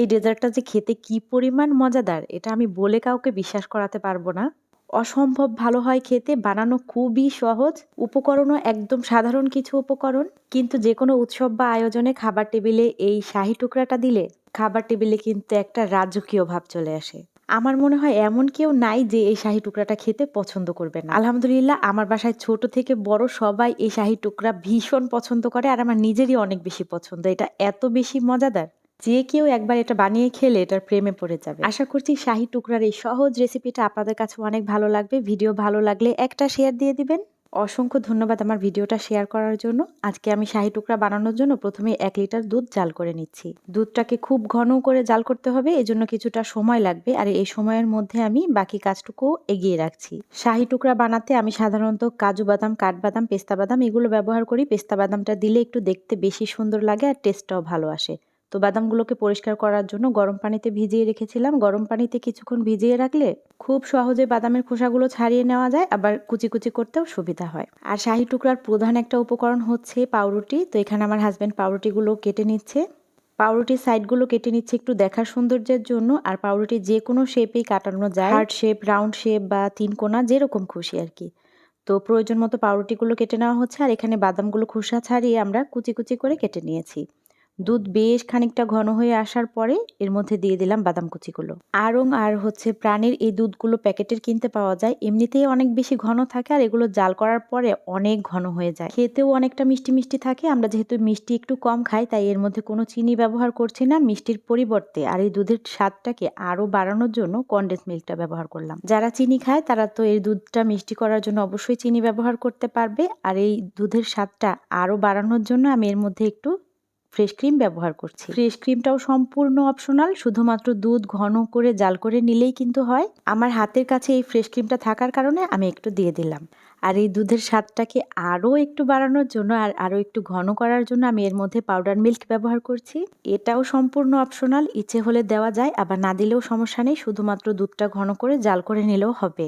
এই ডেজার্টটা যে খেতে কি পরিমাণ মজাদার, এটা আমি বলে কাউকে বিশ্বাস করাতে পারব না। অসম্ভব ভালো হয় খেতে, বানানো খুবই সহজ, উপকরণও একদম সাধারণ কিছু উপকরণ, কিন্তু যে কোনো উৎসব বা আয়োজনে খাবার টেবিলে এই শাহি টুকরাটা দিলে খাবার টেবিলে কিন্তু একটা রাজকীয় ভাব চলে আসে। আমার মনে হয় এমন কেউ নাই যে এই শাহি টুকরাটা খেতে পছন্দ করবে না। আলহামদুলিল্লাহ, আমার বাসায় ছোট থেকে বড় সবাই এই শাহি টুকরা ভীষণ পছন্দ করে, আর আমার নিজেরই অনেক বেশি পছন্দ। এটা এত বেশি মজাদার। যে কেউ একবার এটা বানিয়ে খেলে এটার প্রেমে পড়ে যাবে। আশা করছি শাহি টুকরার এই সহজ রেসিপিটা আপনাদের কাছে অনেক ভালো লাগবে। ভিডিও ভালো লাগলে একটা শেয়ার দিয়ে দিবেন। অসংখ্য ধন্যবাদ আমার ভিডিওটা শেয়ার করার জন্য। আজকে আমি শাহি টুকরা বানানোর জন্য প্রথমে এক লিটার দুধ জাল করে নিচ্ছি। দুধটাকে খুব ঘন করে জাল করতে হবে, এজন্য কিছুটা সময় লাগবে আর এই সময়ের মধ্যে আমি বাকি কাজটুকু এগিয়ে রাখছি। শাহি টুকরা বানাতে আমি সাধারণত কাজু বাদাম, কাঠবাদাম, পেস্তা বাদাম এগুলো ব্যবহার করি। পেস্তা বাদামটা দিলে একটু দেখতে বেশি সুন্দর লাগে আর টেস্টটাও ভালো আসে। তো বাদামগুলোকে পরিষ্কার করার জন্য গরম পানিতে ভিজিয়ে রেখেছিলাম। গরম পানিতে কিছুক্ষণ ভিজিয়ে রাখলে খুব সহজে বাদামের খোসাগুলো ছাড়িয়ে নেওয়া যায়, আবার কুচি কুচি করতেও সুবিধা হয়। আর শাহি টুকরার প্রধান একটা উপকরণ হচ্ছে পাউরুটি। তো এখানে আমার হাজব্যান্ড পাউরুটিগুলো কেটে নিচ্ছে। পাউরুটির সাইডগুলো কেটে নিচ্ছে একটু দেখার সৌন্দর্যের জন্য। আর পাউরুটি যে কোনো শেপেই কাটানো যায়। হার্ট শেপ রাউন্ড শেপ বা তিন কোনা, যেরকম খুশি আর কি। তো প্রয়োজন মতো পাউরুটিগুলো কেটে নেওয়া হচ্ছে। আর এখানে বাদামগুলো খোসা ছাড়িয়ে আমরা কুচি কুচি করে কেটে নিয়েছি। দুধ বেশ খানিকটা ঘন হয়ে আসার পরে এর মধ্যে দিয়ে দিলাম বাদাম কুচিগুলো। আরং আর হচ্ছে প্রাণীর এই দুধগুলো প্যাকেটের কিনতে পাওয়া যায়, এমনিতেই অনেক বেশি ঘন থাকে আর এগুলো জাল করার পরে অনেক ঘন হয়ে যায়। খেতেও অনেকটা মিষ্টি মিষ্টি থাকে, আমরা যেহেতু মিষ্টি একটু কম খাই, তাই এর মধ্যে কোনো চিনি ব্যবহার করছি না, মিষ্টির পরিবর্তে। আর এই দুধের স্বাদটাকে আরও বাড়ানোর জন্য কন্ডেন্স মিল্কটা ব্যবহার করলাম। যারা চিনি খায়, তারা তো এই দুধটা মিষ্টি করার জন্য অবশ্যই চিনি ব্যবহার করতে পারবে। আর এই দুধের স্বাদটা আরও বাড়ানোর জন্য আমি এর মধ্যে একটু ফ্রেশ ক্রিম ব্যবহার করছি। ফ্রেশ ক্রিমটাও সম্পূর্ণ অপশনাল, শুধুমাত্র দুধ ঘন করে জাল করে নিলেই কিন্তু হয়। আমার হাতের কাছে এই ফ্রেশ ক্রিমটা থাকার কারণে আমি একটু দিয়ে দিলাম। আর এই দুধের স্বাদটাকে আরও একটু বাড়ানোর জন্য আর আরও একটু ঘন করার জন্য আমি এর মধ্যে পাউডার মিল্ক ব্যবহার করছি। এটাও সম্পূর্ণ অপশনাল, ইচ্ছে হলে দেওয়া যায়, আবার না দিলেও সমস্যা নেই, শুধুমাত্র দুধটা ঘন করে জাল করে নিলেও হবে।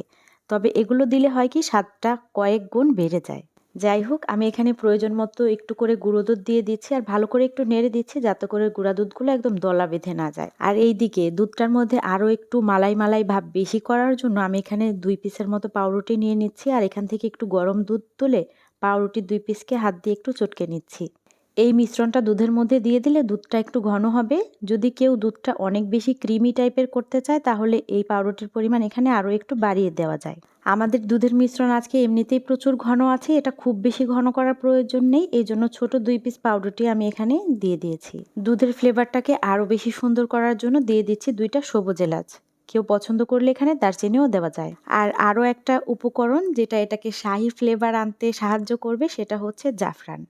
তবে এগুলো দিলে হয় কি, স্বাদটা কয়েক গুণ বেড়ে যায়। যাই হোক, আমি এখানে প্রয়োজন মতো একটু করে গুঁড়ো দুধ দিয়ে দিচ্ছি আর ভালো করে একটু নেড়ে দিচ্ছি যাতে করে গুঁড়া দুধগুলো একদম দলা বেঁধে না যায়। আর এই দিকে দুধটার মধ্যে আরও একটু মালাই মালাই ভাব বেশি করার জন্য আমি এখানে দুই পিসের মতো পাউরুটি নিয়ে নিচ্ছি আর এখান থেকে একটু গরম দুধ তুলে পাউরুটির দুই পিসকে হাত দিয়ে একটু চটকে নিচ্ছি। এই মিশ্রণটা দুধের মধ্যে দিয়ে দিলে দুধটা একটু ঘন হবে। যদি কেউ দুধটা অনেক বেশি ক্রিমি টাইপের করতে চায়, তাহলে এই পাউরুটির পরিমাণ এখানে আরও একটু বাড়িয়ে দেওয়া যায়। আমাদের দুধের মিশ্রণ আজকে এমনিতেই প্রচুর ঘন আছে, এটা খুব বেশি ঘন করার প্রয়োজন নেই। এই জন্য ছোট দুই পিস পাউডারটি আমি এখানে দিয়ে দিয়েছি। দুধের ফ্লেভারটাকে আরও বেশি সুন্দর করার জন্য দিয়ে দিচ্ছি দুইটা সবুজ এলাচ। কেউ পছন্দ করলে এখানে দারচিনিও দেওয়া যায়। আর আরও একটা উপকরণ যেটা এটাকে শাহি ফ্লেভার আনতে সাহায্য করবে, সেটা হচ্ছে জাফরান।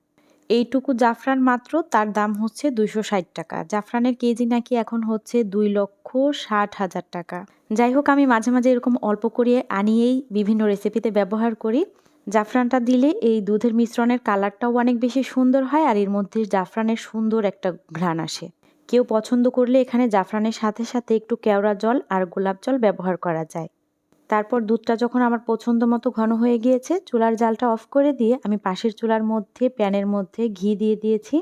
এইটুকু জাফরান মাত্র, তার দাম হচ্ছে দুইশো ষাট টাকা। জাফরানের কেজি নাকি এখন হচ্ছে দুই লক্ষ ষাট হাজার টাকা। যাই হোক, আমি মাঝে মাঝে এরকম অল্প করিয়ে আনিয়েই বিভিন্ন রেসিপিতে ব্যবহার করি। জাফরানটা দিলে এই দুধের মিশ্রণের কালারটাও অনেক বেশি সুন্দর হয় আর এর মধ্যে জাফরানের সুন্দর একটা ঘ্রাণ আসে। কেউ পছন্দ করলে এখানে জাফরানের সাথে সাথে একটু কেওড়া জল আর গোলাপ জল ব্যবহার করা যায়। তারপর দুধটা যখন আমার পছন্দ মতো ঘন হয়ে গিয়েছে, চুলার জালটা অফ করে দিয়ে আমি পাশের চুলার মধ্যে, প্যানের মধ্যে ঘি দিয়ে দিয়েছি।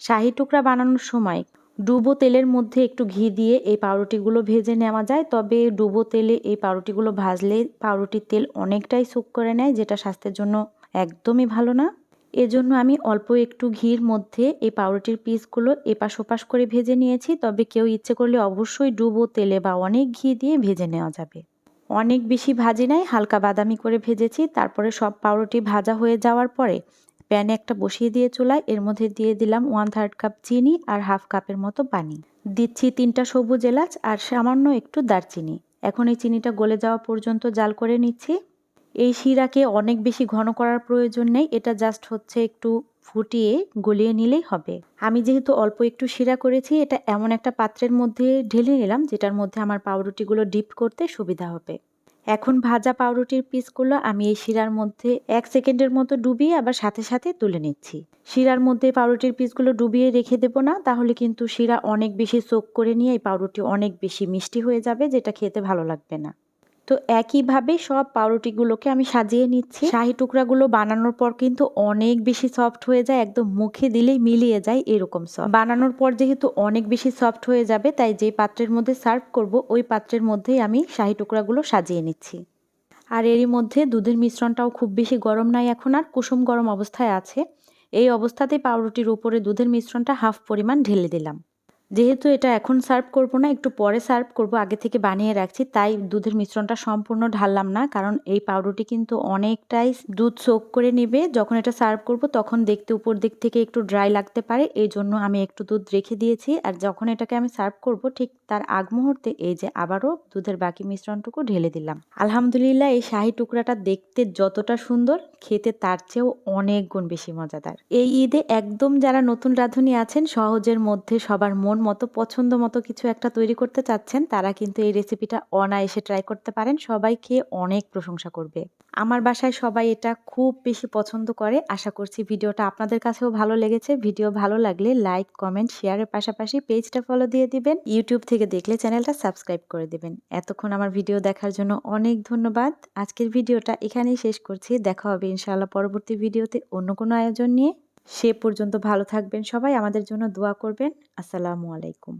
শাহি টুকরা বানানোর সময় ডুবো তেলের মধ্যে একটু ঘি দিয়ে এই পাউরুটিগুলো ভেজে নেওয়া যায়। তবে ডুবো তেলে এই পাউরুটিগুলো ভাজলে পাউরুটির তেল অনেকটাই সুক করে নেয়, যেটা স্বাস্থ্যের জন্য একদমই ভালো না। এজন্য আমি অল্প একটু ঘির মধ্যে এই পাউরুটির পিসগুলো এপাশ ওপাশ করে ভেজে নিয়েছি। তবে কেউ ইচ্ছে করলে অবশ্যই ডুবো তেলে বা অনেক ঘি দিয়ে ভেজে নেওয়া যাবে। অনেক বেশি ভাজি নাই, হালকা বাদামি করে ভেজেছি, তারপরে সব পাউরুটি ভাজা হয়ে যাওয়ার পরে প্যানে একটা বসিয়ে দিয়ে চুলায়, এর মধ্যে দিয়ে দিলাম ওয়ান থার্ড কাপ চিনি আর হাফ কাপের মতো পানি। দিচ্ছি তিনটা সবুজ এলাচ আর সামান্য একটু দারচিনি। এখন এই চিনিটা গলে যাওয়া পর্যন্ত জাল করে নিচ্ছি। এই শিরাকে অনেক বেশি ঘন করার প্রয়োজন নেই, এটা জাস্ট হচ্ছে একটু ফুটিয়ে গলিয়ে নিলেই হবে। আমি যেহেতু অল্প একটু শিরা করেছি, এটা এমন একটা পাত্রের মধ্যে ঢেলে নিলাম, যেটার মধ্যে আমার পাউরুটিগুলো ডিপ করতে সুবিধা হবে। এখন ভাজা পাউরুটির পিসগুলো আমি এই শিরার মধ্যে এক সেকেন্ডের মতো ডুবিয়ে আবার সাথে সাথে তুলে নিচ্ছি। শিরার মধ্যে পাউরুটির পিসগুলো ডুবিয়ে রেখে দেবো না, তাহলে কিন্তু শিরা অনেক বেশি সোক করে নিয়ে এই পাউরুটি অনেক বেশি মিষ্টি হয়ে যাবে, যেটা খেতে ভালো লাগবে না। তো একইভাবে সব পাউরুটিগুলোকে আমি সাজিয়ে নিচ্ছি। শাহি টুকরাগুলো বানানোর পর কিন্তু অনেক বেশি সফট হয়ে যায়, একদম মুখে দিলেই মিলিয়ে যায় এরকম সফট বানানোর পর যেহেতু অনেক বেশি সফট হয়ে যাবে, তাই যে পাত্রের মধ্যে সার্ভ করব, ওই পাত্রের মধ্যেই আমি শাহি টুকরাগুলো সাজিয়ে নিচ্ছি। আর এরই মধ্যে দুধের মিশ্রণটাও খুব বেশি গরম নাই এখন, আর কুসুম গরম অবস্থায় আছে। এই অবস্থাতেই পাউরুটির উপরে দুধের মিশ্রণটা হাফ পরিমাণ ঢেলে দিলাম। যেহেতু এটা এখন সার্ভ করব না, একটু পরে সার্ভ করব, আগে থেকে বানিয়ে রাখছি, তাই দুধের মিশ্রণটা সম্পূর্ণ ঢাললাম না, কারণ এই পাউরুটি কিন্তু অনেকটাই দুধ সোক করে নেবে, যখন এটা সার্ভ করব তখন দেখতে উপর দিক থেকে একটু ড্রাই লাগতে পারে, এই জন্য আমি একটু দুধ রেখে দিয়েছি, আর যখন এটাকে আমি সার্ভ করব ঠিক তার আগ মুহূর্তে এই যে আবারও দুধের বাকি মিশ্রণটুকু ঢেলে দিলাম। আলহামদুলিল্লাহ এই শাহি টুকরাটা দেখতে যতটা সুন্দর, খেতে তার চেয়েও অনেক গুণ বেশি মজাদার। এই ঈদে একদম যারা নতুন রাঁধুনি আছেন, সহজের মধ্যে সবার মন মন মতো পছন্দ মতো কিছু একটা তৈরি করতে চাচ্ছেন, তারা কিন্তু এই রেসিপিটা অনায়াসে ট্রাই করতে পারেন। সবাই খেয়ে অনেক প্রশংসা করবে। আমার বাসায় সবাই এটা খুব বেশি পছন্দ করে। আশা করছি ভিডিওটা আপনাদের কাছেও ভালো লেগেছে। ভিডিও ভালো লাগলে লাইক কমেন্ট শেয়ারের পাশাপাশি পেজটা ফলো দিয়ে দিবেন। ইউটিউব থেকে দেখলে চ্যানেলটা সাবস্ক্রাইব করে দিবেন। এতক্ষণ আমার ভিডিও দেখার জন্য অনেক ধন্যবাদ। আজকের ভিডিওটা এখানেই শেষ করছি। দেখা হবে ইনশাআল্লাহ পরবর্তী ভিডিওতে অন্য কোনো আয়োজন নিয়ে। সে পর্যন্ত ভালো থাকবেন সবাই আমাদের জন্য দোয়া করবেন। আসসালামু আলাইকুম।